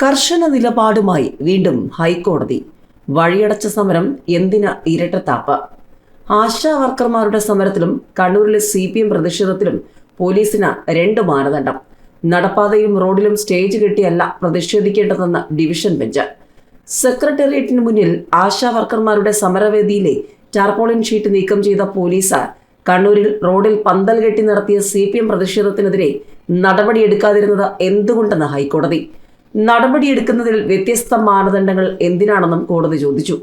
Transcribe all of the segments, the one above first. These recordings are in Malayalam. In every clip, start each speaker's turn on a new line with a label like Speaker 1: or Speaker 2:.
Speaker 1: കർശന നിലപാടുമായി വീണ്ടും ഹൈക്കോടതി വഴിയടച്ച സമരം എന്തിന ഇരട്ടത്താപ്പ്? ആശാ വർക്കർമാരുടെ സമരത്തിലും കണ്ണൂരിലെ സി പി എം പ്രതിഷേധത്തിലും പോലീസിന് രണ്ട് മാനദണ്ഡം. നടപ്പാതയിലും റോഡിലും സ്റ്റേജ് കെട്ടിയല്ല പ്രതിഷേധിക്കേണ്ടതെന്ന് ഡിവിഷൻ ബെഞ്ച്. സെക്രട്ടേറിയറ്റിന് മുന്നിൽ ആശാ വർക്കർമാരുടെ സമരവേദിയിലെ ടാർപോളിൻ ഷീറ്റ് നീക്കം ചെയ്ത പോലീസ് കണ്ണൂരിൽ റോഡിൽ പന്തൽ കെട്ടി നടത്തിയ സി പി എം പ്രതിഷേധത്തിനെതിരെ നടപടിയെടുക്കാതിരുന്നത് എന്തുകൊണ്ടെന്ന് ഹൈക്കോടതി നടപടിയെടുക്കുന്നതിൽ വ്യത്യസ്ത മാനദണ്ഡങ്ങൾ എന്തിനാണെന്നും കോടതി ചോദിച്ചു.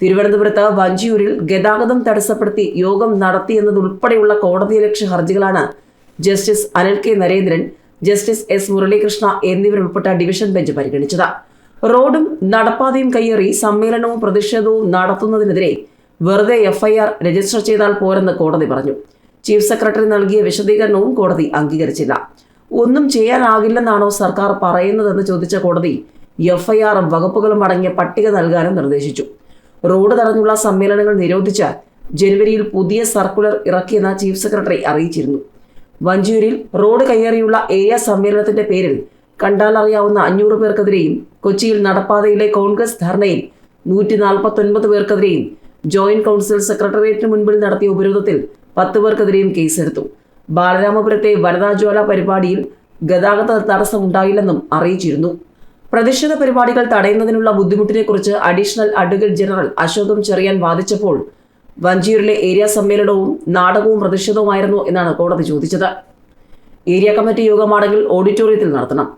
Speaker 1: തിരുവനന്തപുരത്ത് വഞ്ചിയൂരിൽ ഗതാഗതം തടസ്സപ്പെടുത്തി യോഗം നടത്തിയെന്നതുൾപ്പെടെയുള്ള കോടതിയലക്ഷ്യ ഹർജികളാണ് justice Anil K Narendran justice S Muralikrishna എന്നിവരുൾപ്പെട്ട division bench പരിഗണിച്ചത്. റോഡും നടപ്പാതയും കയ്യേറി സമ്മേളനവും പ്രതിഷേധവും നടത്തുന്നതിനെതിരെ വെറുതെ എഫ്ഐആർ രജിസ്റ്റർ ചെയ്താൽ പോരെന്ന് കോടതി പറഞ്ഞു. ചീഫ് സെക്രട്ടറി നൽകിയ വിശദീകരണവും കോടതി അംഗീകരിച്ചില്ല. ഒന്നും ചെയ്യാനാകില്ലെന്നാണോ സർക്കാർ പറയുന്നതെന്ന് ചോദിച്ച കോടതി എഫ്ഐആറും വകുപ്പുകളും അടങ്ങിയ പട്ടിക നൽകാനും നിർദ്ദേശിച്ചു. റോഡ് തടഞ്ഞുള്ള സമ്മേളനങ്ങൾ നിരോധിച്ച ജനുവരിയിൽ പുതിയ സർക്കുലർ ഇറക്കിയെന്ന് ചീഫ് സെക്രട്ടറി അറിയിച്ചിരുന്നു. വഞ്ചൂരിൽ റോഡ് കയ്യേറിയുള്ള ഏരിയ സമ്മേളനത്തിന്റെ പേരിൽ കണ്ടാലറിയാവുന്ന അഞ്ഞൂറ് പേർക്കെതിരെയും കൊച്ചിയിൽ നടപ്പാതയിലെ കോൺഗ്രസ് ധർണയിൽ നൂറ്റി നാൽപ്പത്തൊൻപത് പേർക്കെതിരെയും ജോയിന്റ് കൗൺസിൽ സെക്രട്ടേറിയറ്റിന് മുൻപിൽ നടത്തിയ ഉപരോധത്തിൽ പത്ത് പേർക്കെതിരെയും കേസെടുത്തു. ബാലരാമപുരത്തെ വനിതാജ്വാല പരിപാടിയിൽ ഗതാഗത തടസ്സമുണ്ടായില്ലെന്നും അറിയിച്ചിരുന്നു. പ്രതിഷേധ പരിപാടികൾ തടയുന്നതിനുള്ള ബുദ്ധിമുട്ടിനെക്കുറിച്ച് additional advocate general Ashokam Cherian വാദിച്ചപ്പോൾ വഞ്ചിയൂരിലെ ഏരിയ സമ്മേളനവും നാടകവും പ്രതിഷേധവുമായിരുന്നു എന്നാണ് കോടതി ചോദിച്ചത്. ഏരിയ കമ്മിറ്റി യോഗമാണെങ്കിൽ ഓഡിറ്റോറിയത്തിൽ നടത്തണം.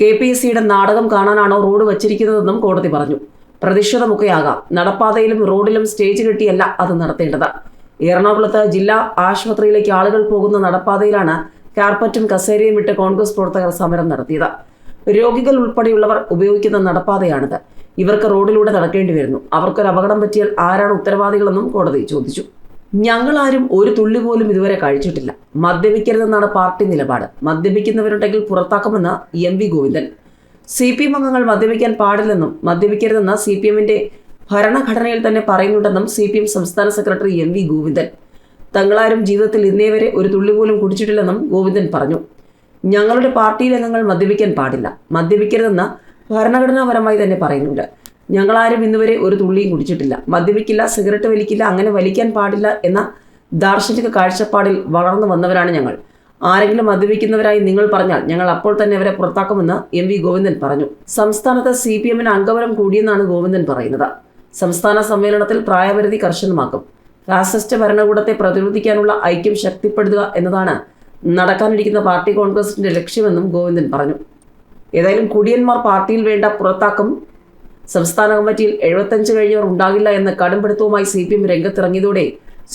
Speaker 1: കെ പി എസ് സിയുടെ നാടകം കാണാനാണോ റോഡ് വച്ചിരിക്കുന്നതെന്നും കോടതി പറഞ്ഞു. പ്രതിഷേധമൊക്കെയാകാം. നടപ്പാതയിലും റോഡിലും സ്റ്റേജ് കെട്ടിയല്ല അത് നടത്തേണ്ടത്. എറണാകുളത്ത് ജില്ലാ ആശുപത്രിയിലേക്ക് ആളുകൾ പോകുന്ന നടപ്പാതയിലാണ് കാർപ്പറ്റും കസേരയും വിട്ട് കോൺഗ്രസ് പ്രവർത്തകർ സമരം നടത്തിയത്. രോഗികൾ ഉൾപ്പെടെയുള്ളവർ ഉപയോഗിക്കുന്ന നടപ്പാതയാണിത്. ഇവർക്ക് റോഡിലൂടെ നടക്കേണ്ടി വരുന്നു. അവർക്കൊരു അപകടം പറ്റിയാൽ ആരാണ് ഉത്തരവാദികളെന്നും കോടതി ചോദിച്ചു. ഞങ്ങളാരും ഒരു തുള്ളി പോലും ഇതുവരെ കഴിച്ചിട്ടില്ല. മദ്യപിക്കരുതെന്നാണ് പാർട്ടി നിലപാട്. മദ്യപിക്കുന്നവരുണ്ടെങ്കിൽ പുറത്താക്കുമെന്ന് M V Govindan. C P M അംഗങ്ങൾ മദ്യപിക്കാൻ പാടില്ലെന്നും മദ്യപിക്കരുതെന്ന് സി പി എമ്മിന്റെ ഭരണഘടനയിൽ തന്നെ പറയുന്നുണ്ടെന്നും സി പി എം സംസ്ഥാന സെക്രട്ടറി എം വി ഗോവിന്ദൻ. തങ്ങളാരും ജീവിതത്തിൽ ഇന്നേ വരെ ഒരു തുള്ളി പോലും കുടിച്ചിട്ടില്ലെന്നും ഗോവിന്ദൻ പറഞ്ഞു. ഞങ്ങളുടെ പാർട്ടിയിലെ അംഗങ്ങൾ മദ്യപിക്കാൻ പാടില്ല. മദ്യപിക്കരുതെന്ന് ഭരണഘടനാപരമായി തന്നെ പറയുന്നുണ്ട്. ഞങ്ങളാരും ഇന്നുവരെ ഒരു തുള്ളിയും കുടിച്ചിട്ടില്ല. മദ്യപിക്കില്ല സിഗരറ്റ് വലിക്കില്ല അങ്ങനെ വലിക്കാൻ പാടില്ല എന്ന ദാർശനിക കാഴ്ചപ്പാടിൽ വളർന്നു വന്നവരാണ് ഞങ്ങൾ. ആരെങ്കിലും മദ്യപിക്കുന്നവരായി നിങ്ങൾ പറഞ്ഞാൽ ഞങ്ങൾ അപ്പോൾ തന്നെ അവരെ പുറത്താക്കുമെന്ന് എം വി ഗോവിന്ദൻ പറഞ്ഞു. സംസ്ഥാനത്ത് സി പി എമ്മിന് അംഗബലം കൂടിയെന്നാണ് ഗോവിന്ദൻ പറയുന്നത്. സംസ്ഥാന സമ്മേളനത്തിൽ പ്രായപരിധി കർശനമാക്കും. ഫാസിസ്റ്റ് ഭരണകൂടത്തെ പ്രതിരോധിക്കാനുള്ള ഐക്യം ശക്തിപ്പെടുത്തുക എന്നതാണ് നടക്കാനിരിക്കുന്ന പാർട്ടി കോൺഗ്രസിന്റെ ലക്ഷ്യമെന്നും ഗോവിന്ദൻ പറഞ്ഞു. ഏതായാലും കുടിയന്മാർ പാർട്ടിയിൽ വേണ്ട പുറത്താക്കും. സംസ്ഥാന കമ്മിറ്റിയിൽ എഴുപത്തഞ്ച് കഴിഞ്ഞവർ ഉണ്ടാകില്ല എന്ന കടുംപിടുത്തവുമായി സി പി എം രംഗത്തിറങ്ങിയതോടെ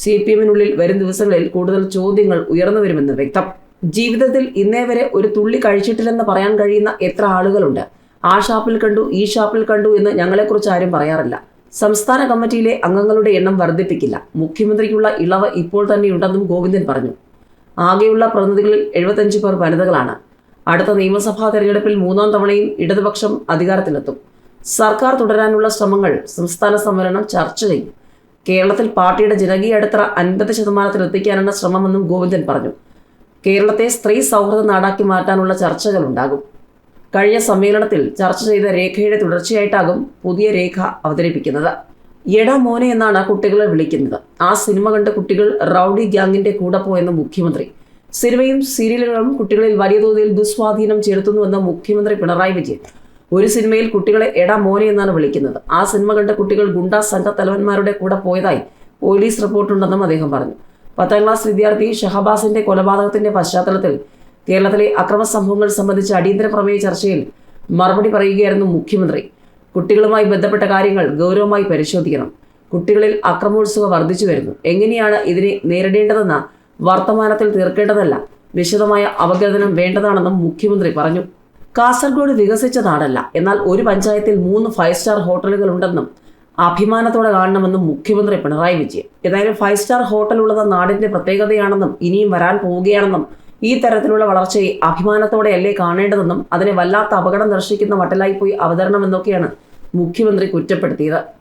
Speaker 1: സി പി എമ്മിനുള്ളിൽ വരും ദിവസങ്ങളിൽ കൂടുതൽ ചോദ്യങ്ങൾ ഉയർന്നു വരുമെന്ന് വ്യക്തം. ജീവിതത്തിൽ ഇന്നേ വരെ ഒരു തുള്ളി കഴിച്ചിട്ടില്ലെന്ന് പറയാൻ കഴിയുന്ന എത്ര ആളുകളുണ്ട്? ആ ഷാപ്പിൽ കണ്ടു ഈ ഷാപ്പിൽ കണ്ടു എന്ന് ഞങ്ങളെക്കുറിച്ച് ആരും പറയാറില്ല. സംസ്ഥാന കമ്മിറ്റിയിലെ അംഗങ്ങളുടെ എണ്ണം വർദ്ധിപ്പിക്കില്ല. മുഖ്യമന്ത്രിക്കുള്ള ഇളവ് ഇപ്പോൾ തന്നെയുണ്ടെന്നും ഗോവിന്ദൻ പറഞ്ഞു. ആകെയുള്ള പ്രതിനിധികളിൽ എഴുപത്തഞ്ച് പേർ വനിതകളാണ്. അടുത്ത നിയമസഭാ തെരഞ്ഞെടുപ്പിൽ മൂന്നാം തവണയും ഇടതുപക്ഷം അധികാരത്തിലെത്തും. സർക്കാർ തുടരാനുള്ള ശ്രമങ്ങൾ സംസ്ഥാന സമ്മേളനം ചർച്ച ചെയ്യും. കേരളത്തിൽ പാർട്ടിയുടെ ജനകീയ അടിത്തറ അൻപത് ശതമാനത്തിലെത്തിക്കാനാണ് ശ്രമമെന്നും ഗോവിന്ദൻ പറഞ്ഞു. കേരളത്തെ സ്ത്രീ സൗഹൃദ നാടാക്കി മാറ്റാനുള്ള ചർച്ചകൾ ഉണ്ടാകും കഴിഞ്ഞ സമ്മേളനത്തിൽ ചർച്ച ചെയ്ത രേഖയുടെ തുടർച്ചയായിട്ടാകും പുതിയ രേഖ അവതരിപ്പിക്കുന്നത്. എടാ മോനെ എന്നാണ് കുട്ടികളെ വിളിക്കുന്നത്. ആ സിനിമ കണ്ട കുട്ടികൾ റൌഡി ഗ്യാങ്ങിന്റെ കൂടെ പോയെന്ന് മുഖ്യമന്ത്രി. സിനിമയും സീരിയലുകളും കുട്ടികളിൽ വലിയ തോതിൽ ദുസ്വാധീനം ചെലുത്തുന്നുവെന്ന് മുഖ്യമന്ത്രി പിണറായി വിജയൻ. ഒരു സിനിമയിൽ കുട്ടികളെ എടാ മോനെ എന്നാണ് വിളിക്കുന്നത്. ആ സിനിമ കണ്ട കുട്ടികൾ ഗുണ്ടാ സംഘ തലവന്മാരുടെ കൂടെ പോയതായി പോലീസ് റിപ്പോർട്ടുണ്ടെന്നും അദ്ദേഹം പറഞ്ഞു. പത്താം ക്ലാസ് വിദ്യാർത്ഥി ഷഹബാസിന്റെ കൊലപാതകത്തിന്റെ പശ്ചാത്തലത്തിൽ കേരളത്തിലെ അക്രമ സംഭവങ്ങൾ സംബന്ധിച്ച അടിയന്തര പ്രമേയ ചർച്ചയിൽ മറുപടി പറയുകയായിരുന്നു മുഖ്യമന്ത്രി. കുട്ടികളുമായി ബന്ധപ്പെട്ട കാര്യങ്ങൾ ഗൗരവമായി പരിശോധിക്കണം. കുട്ടികളിൽ അക്രമോത്സവം വർദ്ധിച്ചു വരുന്നു. എങ്ങനെയാണ് ഇതിനെ നേരിടേണ്ടതെന്ന വർത്തമാനത്തിൽ തീർക്കേണ്ടതല്ല. വിശദമായ അവഗതനം വേണ്ടതാണെന്നും മുഖ്യമന്ത്രി പറഞ്ഞു. കാസർഗോഡ് വികസിച്ച നാടല്ല. എന്നാൽ ഒരു പഞ്ചായത്തിൽ മൂന്ന് ഫൈവ് സ്റ്റാർ ഹോട്ടലുകൾ ഉണ്ടെന്നും അഭിമാനത്തോടെ കാണണമെന്നും മുഖ്യമന്ത്രി പിണറായി വിജയൻ. ഏതായാലും ഫൈവ് സ്റ്റാർ ഹോട്ടൽ ഉള്ളത് നാടിന്റെ പ്രത്യേകതയാണെന്നും ഇനിയും വരാൻ പോവുകയാണെന്നും ഈ തരത്തിലുള്ള വളർച്ചയെ അഭിമാനത്തോടെയല്ലേ കാണേണ്ടതെന്നും അതിനെ വല്ലാത്ത അപകടം ദർശിക്കുന്ന വട്ടലായി പോയി അവതരണമെന്നൊക്കെയാണ് മുഖ്യമന്ത്രി കുറ്റപ്പെടുത്തിയത്.